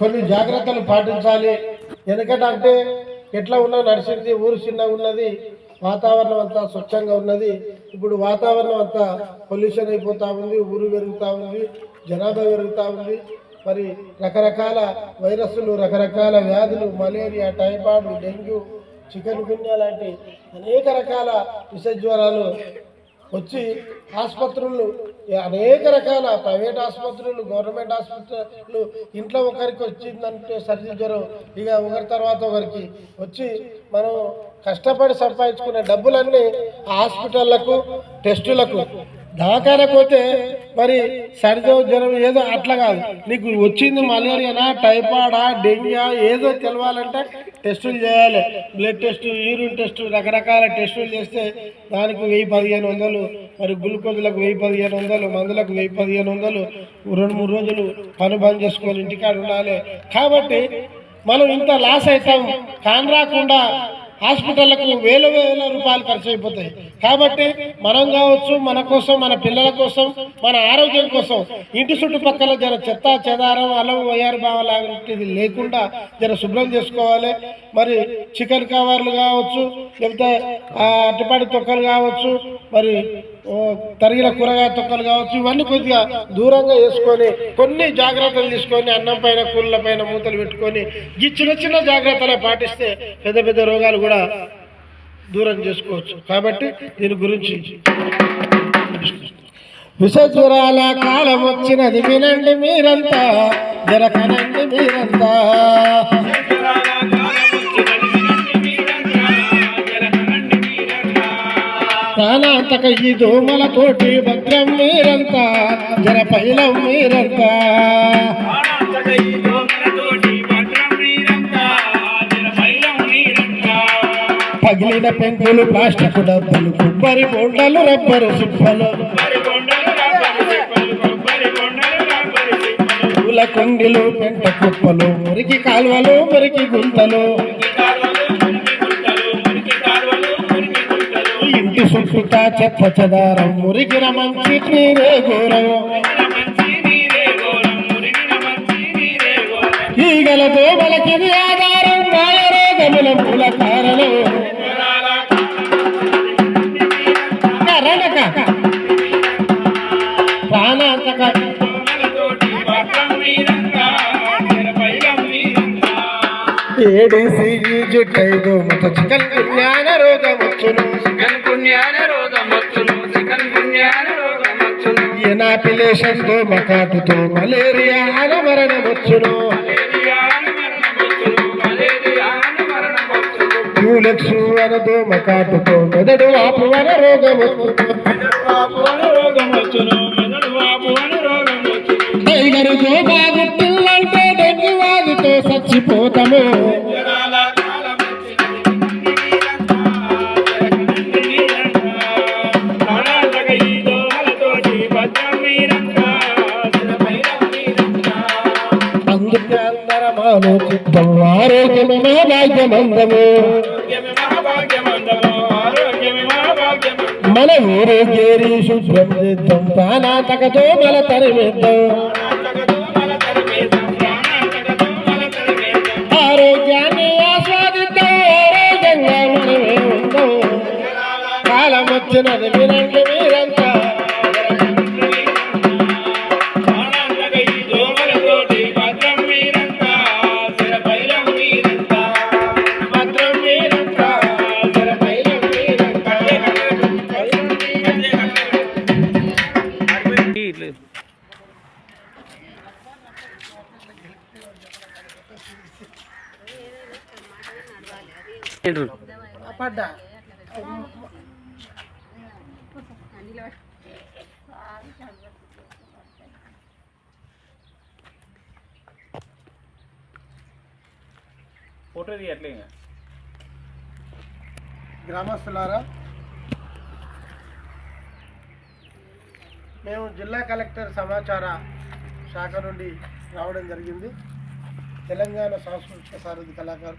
కొన్ని జాగ్రత్తలు పాటించాలి. ఎందుకంటే అంటే ఎట్లా ఉన్నా నడిచింది ఊరు చిన్నగా ఉన్నది వాతావరణం అంతా స్వచ్ఛంగా ఉన్నది. ఇప్పుడు వాతావరణం అంతా పొల్యూషన్ అయిపోతూ ఉంది ఊరు పెరుగుతూ ఉంది జనాభా పెరుగుతూ ఉంది. మరి రకరకాల వైరస్లు రకరకాల వ్యాధులు malaria typhoid dengue chikungunya లాంటి అనేక రకాల విష జ్వరాలు వచ్చి ఆసుపత్రులు అనేక రకాల ప్రైవేట్ ఆసుపత్రులు గవర్నమెంట్ ఆసుపత్రులు ఇంట్లో ఒకరికి వచ్చిందంటే సర్ది జ్వరం ఇక ఒకరి తర్వాత ఒకరికి వచ్చి మనం కష్టపడి సంపాదించుకునే డబ్బులన్నీ హాస్పిటళ్ళకు టెస్టులకు దవాఖానకు పోతే మరి సరిదో జ్వరం ఏదో అట్లా కాదు. నీకు వచ్చింది మలేరియానా టైఫాయిడా డెంగ్యూ ఏదో తెలవాలంటే టెస్టులు చేయాలి. బ్లడ్ టెస్ట్ యూరిన్ టెస్ట్ రకరకాల టెస్టులు చేస్తే దానికి వెయ్యి పదిహేను వందలు మరి గ్లూకోజులకు వెయ్యి పదిహేను వందలు మందులకు వెయ్యి పదిహేను వందలు రెండు మూడు రోజులు పని బంద్ చేసుకొని ఇంటికాడ ఉండాలి. కాబట్టి మనం ఇంత లాస్ అవుతాం. కాని రాకుండా హాస్పిటళ్ళకు వేల వేల రూపాయలు ఖర్చు అయిపోతాయి. కాబట్టి మనం కావచ్చు మన కోసం మన పిల్లల కోసం మన ఆరోగ్యం కోసం ఇంటి చుట్టుపక్కల జర చెత్త చెదారం అలం వయ్యారు బావ లాంటిది లేకుండా జర శుభ్రం చేసుకోవాలి. మరి చికెన్ కవర్లు కావచ్చు లేకపోతే అట్టిపాటి తొక్కలు కావచ్చు మరి తరిగిన కూరగాయ తొక్కలు కావచ్చు ఇవన్నీ కొద్దిగా దూరంగా వేసుకొని కొన్ని జాగ్రత్తలు తీసుకొని అన్నం పైన కూరల పైన మూతలు పెట్టుకొని ఈ చిన్న చిన్న జాగ్రత్తలే పాటిస్తే పెద్ద పెద్ద రోగాలు కూడా దూరం చేసుకోవచ్చు. కాబట్టి దీని గురించి విషజ్వరాల కాలం వచ్చినది వినండి మీరంతా జరకనండి మీరంతా. ప్రాణాంతక ఈ దోమలతోటి భద్రం మీరంతా జర పైలం మీరంతా. పగిలిన పెంకులు ప్లాస్టిక్ డబ్బులు కొబ్బరి బొండలు రబ్బరు సుప్పలు. పూల కొండిలు పెంట కుప్పలు మురికి కాలువలు మురికి గుంతలు. ఇంటి చెప్పచదారం మురిగిన మంచి నీరే ఘోరం ఈగల దోమలకి ఆధారం. మాయరోగముల మూల కారణం ఏడేసి జుట్టైదు మత చికన్ జ్ఞాన రోగం వచ్చును. ఎనాపిలేషన్తో మకాటుతో మలేరియా అని మరణం వచ్చును. ట్యూలెక్స్ అని దోమ కాటుతో మెదడు ఆపు అని రోగం వచ్చును. టైగర్ బాగు పిల్లంటే డెంగ్యూ వాగుతో చచ్చిపోతాము ఆలోచిద్దాం ఆరోగ్యమే మా భాగ్యమందము. మన ఊరు గేరి శుభ్రం చేద్దాం ప్రాణాతకతో మన తరిమిద్దాం. ఆరోగ్యాన్ని ఆస్వాదిద్దాం ఆరోగ్యంగా మనమే ఉందాం. కాలం వచ్చినది వినండి పడ్డా ఫోటో తీయట్లే ఇంకా గ్రామస్తులారా మేము జిల్లా కలెక్టర్ సమాచార శాఖ నుండి రావడం జరిగింది. తెలంగాణ సాంస్కృతిక సారథి కళాకారు